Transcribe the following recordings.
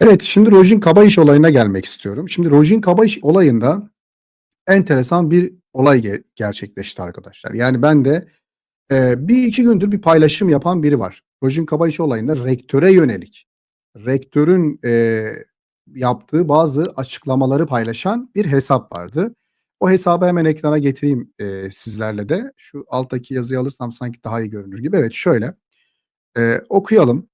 Evet, şimdi Rojin Kabayış olayına gelmek istiyorum. Şimdi Rojin Kabayış olayında enteresan bir olay ge gerçekleşti arkadaşlar. Yani ben de, eee, 1-2 gündür bir paylaşım yapan biri var. Rojin Kabayış olayında rektöre yönelik, rektörün, eee, yaptığı bazı açıklamaları paylaşan bir hesap vardı. O hesabı hemen ekrana getireyim, eee, sizlerle de. Şu alttaki yazıyı alırsam sanki daha iyi görünür gibi. Evet, şöyle, eee, okuyalım.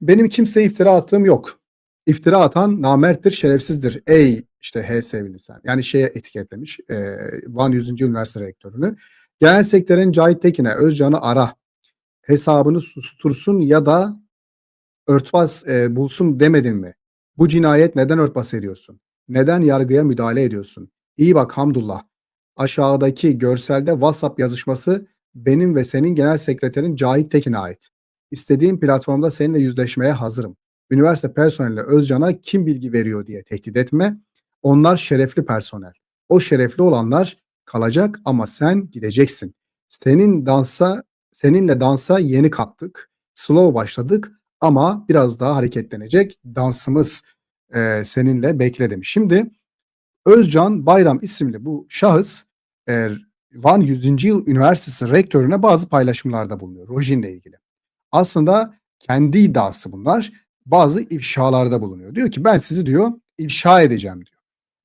Benim kimseye iftira attığım yok. İftira atan namerttir, şerefsizdir. Ey işte H sevgili sen. Yani şeye etiketlemiş eee, Van 100. Üniversite Rektörünü. Genel sekreterin Cahit Tekin'e Özcan'ı ara. Hesabını sustursun ya da örtbas eee, bulsun demedin mi? Bu cinayet neden örtbas ediyorsun? Neden yargıya müdahale ediyorsun? İyi bak Hamdullah. Aşağıdaki görselde WhatsApp yazışması benim ve senin genel sekreterin Cahit Tekin'e ait. İstediğin platformda seninle yüzleşmeye hazırım. Üniversite personeli Özcan'a kim bilgi veriyor diye tehdit etme. Onlar şerefli personel. O şerefli olanlar kalacak ama sen gideceksin. Senin dansa seninle dansa yeni kalktık. Slow başladık ama biraz daha hareketlenecek dansımız eee, seninle bekle demiş. Şimdi Özcan Bayram isimli bu şahıs eee, Van 100. Yıl Üniversitesi rektörüne bazı paylaşımlarda bulunuyor Rojin'le ilgili. Aslında kendi iddiası bunlar. Bazı ifşalarda bulunuyor. Diyor ki ben sizi diyor ifşa edeceğim diyor.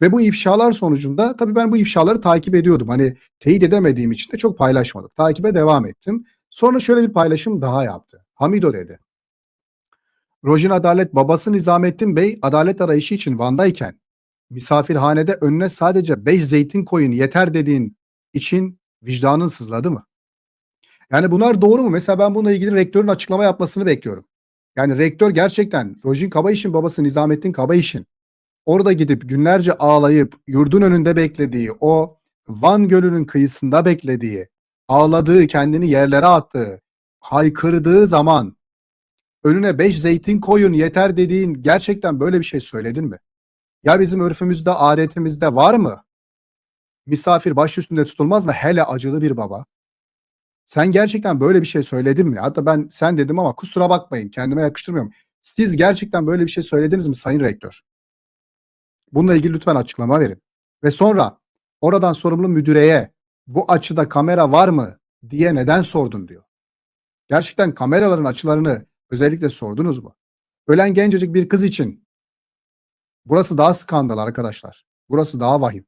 Ve bu ifşalar sonucunda tabii ben bu ifşaları takip ediyordum. Hani teyit edemediğim için de çok paylaşmadık. Takibe devam ettim. Sonra şöyle bir paylaşım daha yaptı. Hamido dedi. Rojin Adalet babası Nizamettin Bey adalet arayışı için Van'dayken misafirhanede önüne sadece 5 zeytin koyun yeter dediğin için vicdanın sızladı mı? Yani bunlar doğru mu? Mesela ben bununla ilgili rektörün açıklama yapmasını bekliyorum. Yani rektör gerçekten Rojin Kabayiş'in babası Nizamettin Kabayiş'in orada gidip günlerce ağlayıp yurdun önünde beklediği, o Van Gölü'nün kıyısında beklediği, ağladığı, kendini yerlere attığı, haykırdığı zaman önüne 5 zeytin koyun yeter dediğin gerçekten böyle bir şey söyledin mi? Ya bizim örfümüzde, adetimizde var mı? Misafir baş üstünde tutulmaz mı? Hele acılı bir baba. Sen gerçekten böyle bir şey söyledin mi? Hatta ben sen dedim ama kusura bakmayın kendime yakıştırmıyorum. Siz gerçekten böyle bir şey söylediniz mi Sayın Rektör? Bununla ilgili lütfen açıklama verin. Ve sonra oradan sorumlu müdüreye bu açıda kamera var mı diye neden sordun diyor. Gerçekten kameraların açılarını özellikle sordunuz mu? Ölen gencecik bir kız için burası daha skandal arkadaşlar. Burası daha vahim.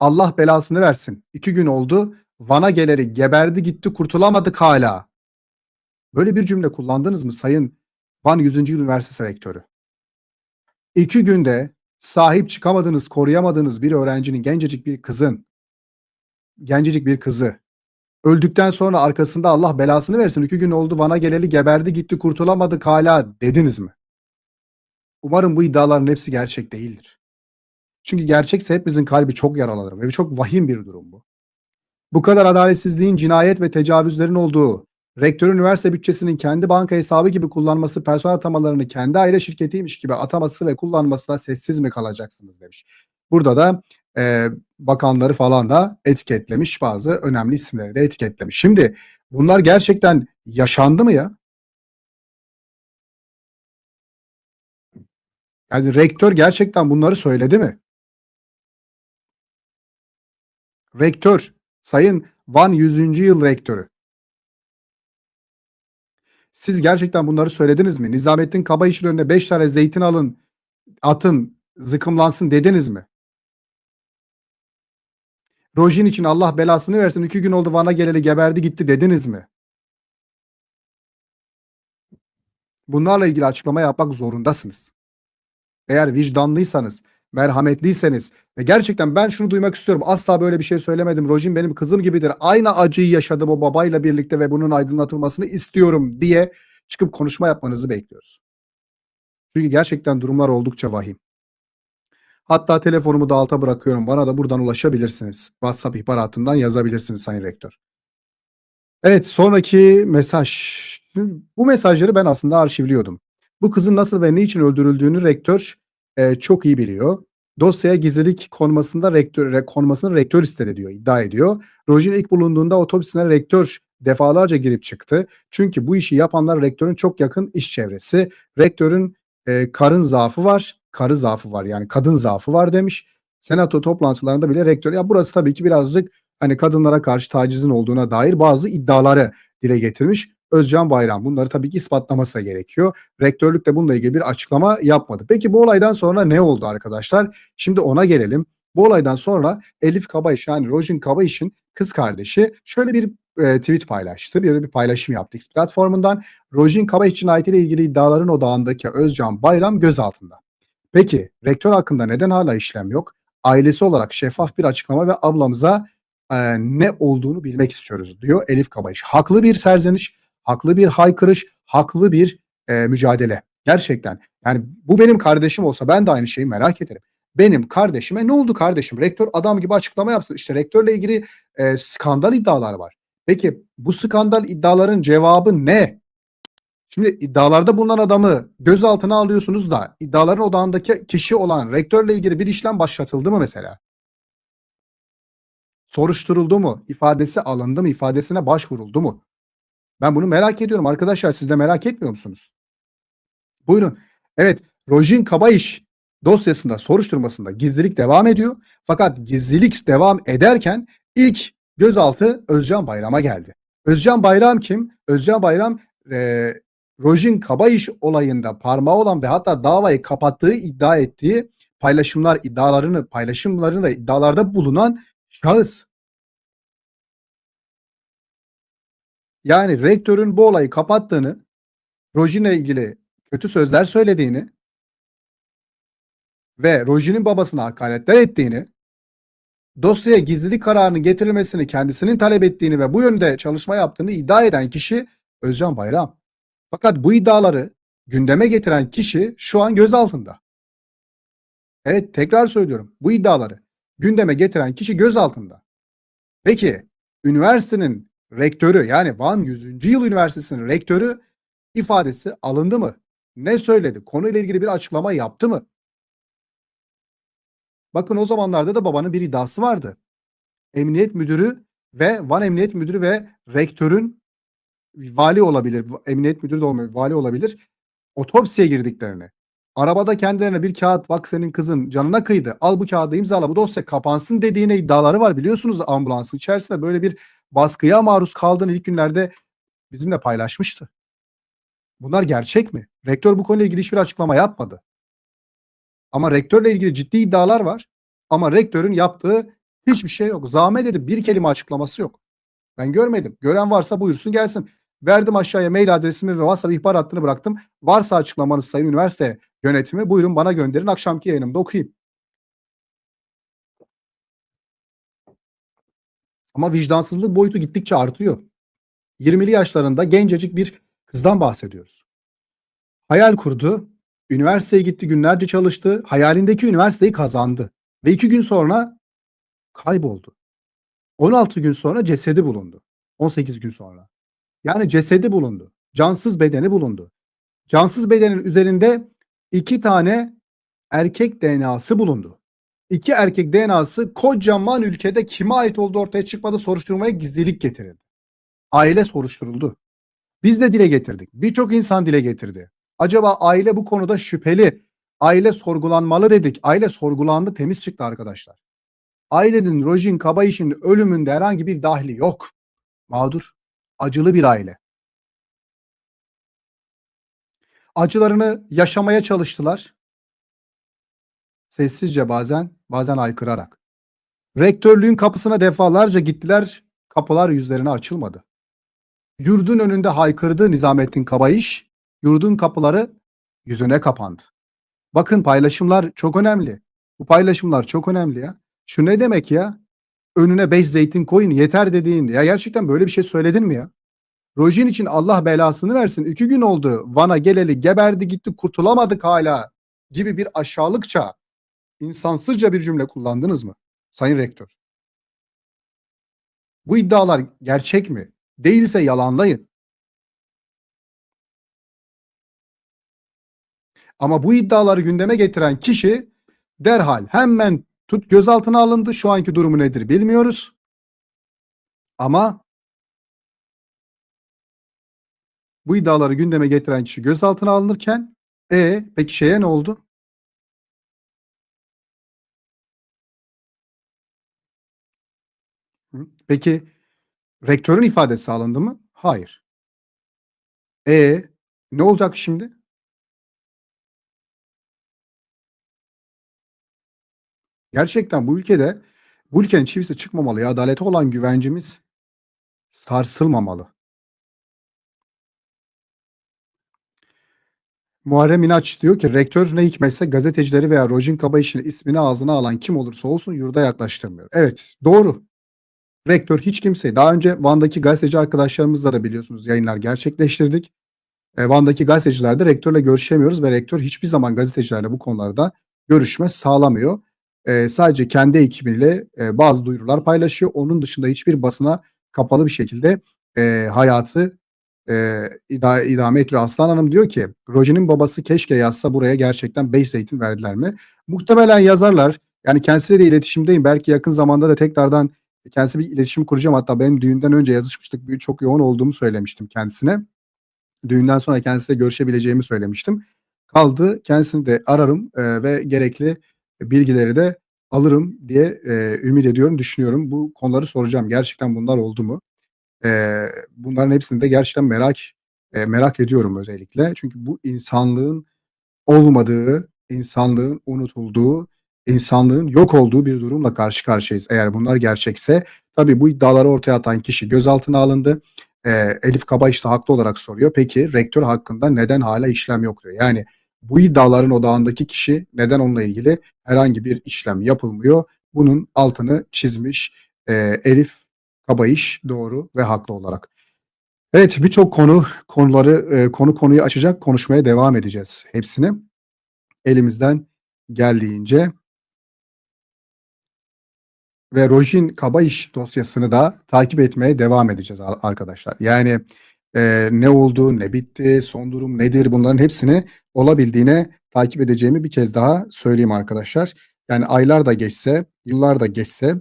Allah belasını versin. İki gün oldu. Van'a geleli geberdi gitti kurtulamadık hala. Böyle bir cümle kullandınız mı Sayın Van 100. Yıl Üniversitesi Rektörü? İki günde sahip çıkamadığınız, koruyamadığınız bir öğrencinin, gencecik bir kızın, gencecik bir kızı öldükten sonra arkasında Allah belasını versin. İki gün oldu Van'a geleli geberdi gitti kurtulamadık hala dediniz mi? Umarım bu iddiaların hepsi gerçek değildir. Çünkü gerçekse hepimizin kalbi çok yaralanır ve çok vahim bir durum bu. Bu kadar adaletsizliğin, cinayet ve tecavüzlerin olduğu, rektörün üniversite bütçesinin kendi banka hesabı gibi kullanması, personel atamalarını kendi aile şirketiymiş gibi ataması ve kullanmasına sessiz mi kalacaksınız demiş. Burada da e, bakanları falan da etiketlemiş, bazı önemli isimleri de etiketlemiş. Şimdi bunlar gerçekten yaşandı mı ya? Yani rektör gerçekten bunları söyledi mi? Rektör, Sayın Van 100. Yıl Rektörü. Siz gerçekten bunları söylediniz mi? Nizamettin Kabayiş'in önüne 5 tane zeytin alın, atın, zıkımlansın dediniz mi? Rojin için Allah belasını versin. iki gün oldu Van'a geleli geberdi gitti dediniz mi? Bunlarla ilgili açıklama yapmak zorundasınız. Eğer vicdanlıysanız, merhametliyseniz ve gerçekten ben şunu duymak istiyorum. Asla böyle bir şey söylemedim. Rojin benim kızım gibidir. Aynı acıyı yaşadım o babayla birlikte ve bunun aydınlatılmasını istiyorum diye çıkıp konuşma yapmanızı bekliyoruz. Çünkü gerçekten durumlar oldukça vahim. Hatta telefonumu da alta bırakıyorum. Bana da buradan ulaşabilirsiniz. WhatsApp ihbaratından yazabilirsiniz Sayın Rektör. Evet sonraki mesaj. Bu mesajları ben aslında arşivliyordum. Bu kızın nasıl ve niçin öldürüldüğünü rektör e, çok iyi biliyor. Dosyaya gizlilik konmasında rektör konmasını rektör istedi diyor, iddia ediyor. Rojin ilk bulunduğunda otobüsüne rektör defalarca girip çıktı. Çünkü bu işi yapanlar rektörün çok yakın iş çevresi. Rektörün eee, karın zaafı var, karı zaafı var yani kadın zaafı var demiş. Senato toplantılarında bile rektör ya burası tabii ki birazcık hani kadınlara karşı tacizin olduğuna dair bazı iddiaları dile getirmiş Özcan Bayram. Bunları tabii ki ispatlaması da gerekiyor. Rektörlük de bununla ilgili bir açıklama yapmadı. Peki bu olaydan sonra ne oldu arkadaşlar? Şimdi ona gelelim. Bu olaydan sonra Elif Kabayış yani Rojin Kabayış'ın kız kardeşi şöyle bir eee, tweet paylaştı. Böyle bir paylaşım yaptı X platformundan. Rojin Kabayış cinayetiyle ilgili iddiaların odağındaki Özcan Bayram gözaltında. Peki rektör hakkında neden hala işlem yok? Ailesi olarak şeffaf bir açıklama ve ablamıza eee, ne olduğunu bilmek istiyoruz diyor Elif Kabayış. Haklı bir serzeniş, haklı bir haykırış, haklı bir eee, mücadele. Gerçekten. Yani bu benim kardeşim olsa ben de aynı şeyi merak ederim. Benim kardeşime ne oldu kardeşim? Rektör adam gibi açıklama yapsın. İşte rektörle ilgili eee, skandal iddialar var. Peki bu skandal iddiaların cevabı ne? Şimdi iddialarda bulunan adamı gözaltına alıyorsunuz da iddiaların odağındaki kişi olan rektörle ilgili bir işlem başlatıldı mı mesela? Soruşturuldu mu? İfadesi alındı mı? İfadesine başvuruldu mu? Ben bunu merak ediyorum arkadaşlar. Siz de merak etmiyor musunuz? Buyurun. Evet, Rojin Kabayış dosyasında soruşturmasında gizlilik devam ediyor. Fakat gizlilik devam ederken ilk gözaltı Özcan Bayram'a geldi. Özcan Bayram kim? Özcan Bayram eee, Rojin Kabayış olayında parmağı olan ve hatta davayı kapattığı iddia ettiği paylaşımlar iddialarını paylaşımlarını da iddialarda bulunan şahıs. Yani rektörün bu olayı kapattığını, Rojin'le ilgili kötü sözler söylediğini ve Rojin'in babasına hakaretler ettiğini, dosyaya gizlilik kararının getirilmesini kendisinin talep ettiğini ve bu yönde çalışma yaptığını iddia eden kişi Özcan Bayram. Fakat bu iddiaları gündeme getiren kişi şu an gözaltında. Evet tekrar söylüyorum. Bu iddiaları gündeme getiren kişi gözaltında. Peki üniversitenin rektörü yani Van 100. Yıl Üniversitesi'nin rektörü ifadesi alındı mı? Ne söyledi? Konuyla ilgili bir açıklama yaptı mı? Bakın o zamanlarda da babanın bir iddiası vardı. Emniyet müdürü ve Van Emniyet Müdürü ve rektörün vali olabilir. Emniyet müdürü de olmuyor. Vali olabilir. Otopsiye girdiklerini. Arabada kendilerine bir kağıt bak senin kızın canına kıydı. Al bu kağıdı imzala bu dosya kapansın dediğine iddiaları var. Biliyorsunuz ambulansın içerisinde böyle bir baskıya maruz kaldığını ilk günlerde bizimle paylaşmıştı. Bunlar gerçek mi? Rektör bu konuyla ilgili hiçbir açıklama yapmadı. Ama rektörle ilgili ciddi iddialar var. Ama rektörün yaptığı hiçbir şey yok. Zahmet edip bir kelime açıklaması yok. Ben görmedim. Gören varsa buyursun gelsin. Verdim aşağıya mail adresimi ve WhatsApp ihbar hattını bıraktım. Varsa açıklamanız sayın üniversite yönetimi buyurun bana gönderin. Akşamki yayınımda okuyayım. Ama vicdansızlık boyutu gittikçe artıyor. 20'li yaşlarında gencecik bir kızdan bahsediyoruz. Hayal kurdu, üniversiteye gitti, günlerce çalıştı, hayalindeki üniversiteyi kazandı. Ve iki gün sonra kayboldu. 16 gün sonra cesedi bulundu. 18 gün sonra. Yani cesedi bulundu. Cansız bedeni bulundu. Cansız bedenin üzerinde iki tane erkek DNA'sı bulundu. İki erkek DNA'sı kocaman ülkede kime ait olduğu ortaya çıkmadı soruşturmaya gizlilik getirildi. Aile soruşturuldu. Biz de dile getirdik. Birçok insan dile getirdi. Acaba aile bu konuda şüpheli. Aile sorgulanmalı dedik. Aile sorgulandı temiz çıktı arkadaşlar. Ailenin Rojin Kabayiş'in ölümünde herhangi bir dahli yok. Mağdur. Acılı bir aile. Acılarını yaşamaya çalıştılar. Sessizce bazen, bazen aykırarak. Rektörlüğün kapısına defalarca gittiler. Kapılar yüzlerine açılmadı. Yurdun önünde haykırdı Nizamettin Kabayış. Yurdun kapıları yüzüne kapandı. Bakın paylaşımlar çok önemli. Bu paylaşımlar çok önemli ya. Şu ne demek ya? Önüne beş zeytin koyun yeter dediğin. Ya gerçekten böyle bir şey söyledin mi ya? Rojin için Allah belasını versin. İki gün oldu. Van'a geleli geberdi gitti kurtulamadık hala gibi bir aşağılıkça insansızca bir cümle kullandınız mı? Sayın Rektör. Bu iddialar gerçek mi? Değilse yalanlayın. Ama bu iddiaları gündeme getiren kişi derhal hemen tut gözaltına alındı. Şu anki durumu nedir bilmiyoruz. Ama bu iddiaları gündeme getiren kişi gözaltına alınırken E, peki şeye ne oldu? Peki rektörün ifadesi alındı mı? Hayır. E, ne olacak şimdi? Gerçekten bu ülkede bu ülkenin çivisi çıkmamalı ya. Adalete olan güvencimiz sarsılmamalı. Muharrem İnanç diyor ki rektör ne hikmetse gazetecileri veya Rojin Kabayiş'in ismini ağzına alan kim olursa olsun yurda yaklaştırmıyor. Evet doğru. Rektör hiç kimseyi daha önce Van'daki gazeteci arkadaşlarımızla da biliyorsunuz yayınlar gerçekleştirdik. E, Van'daki gazeteciler de rektörle görüşemiyoruz ve rektör hiçbir zaman gazetecilerle bu konularda görüşme sağlamıyor. E, sadece kendi ekibiyle e, bazı duyurular paylaşıyor. Onun dışında hiçbir basına kapalı bir şekilde e, hayatı e, ida, idame ettiriyor. Aslan Hanım diyor ki Roji'nin babası keşke yazsa buraya gerçekten 5 zeytin verdiler mi? Muhtemelen yazarlar. Yani kendisiyle de iletişimdeyim. Belki yakın zamanda da tekrardan kendisi bir iletişim kuracağım. Hatta benim düğünden önce yazışmıştık. Çok yoğun olduğumu söylemiştim kendisine. Düğünden sonra kendisiyle görüşebileceğimi söylemiştim. Kaldı kendisini de ararım e, ve gerekli bilgileri de alırım diye e, ümit ediyorum, düşünüyorum. Bu konuları soracağım. Gerçekten bunlar oldu mu? E, bunların hepsini de gerçekten merak e, merak ediyorum özellikle. Çünkü bu insanlığın olmadığı, insanlığın unutulduğu, insanlığın yok olduğu bir durumla karşı karşıyayız. Eğer bunlar gerçekse tabii bu iddiaları ortaya atan kişi gözaltına alındı. Eee, Elif Kabayiş de haklı olarak soruyor. Peki rektör hakkında neden hala işlem yok diyor. Yani bu iddiaların odağındaki kişi neden onunla ilgili herhangi bir işlem yapılmıyor? Bunun altını çizmiş eee, Elif Kabayiş doğru ve haklı olarak. Evet birçok konu konuları eee, konu konuyu açacak konuşmaya devam edeceğiz hepsini. Elimizden geldiğince. Ve Rojin Kabayiş dosyasını da takip etmeye devam edeceğiz arkadaşlar. Yani, eee, ne oldu, ne bitti, son durum nedir bunların hepsini olabildiğine takip edeceğimi bir kez daha söyleyeyim arkadaşlar. Yani aylar da geçse, yıllar da geçse,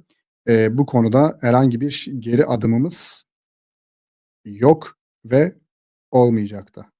eee, bu konuda herhangi bir geri adımımız yok ve olmayacak da.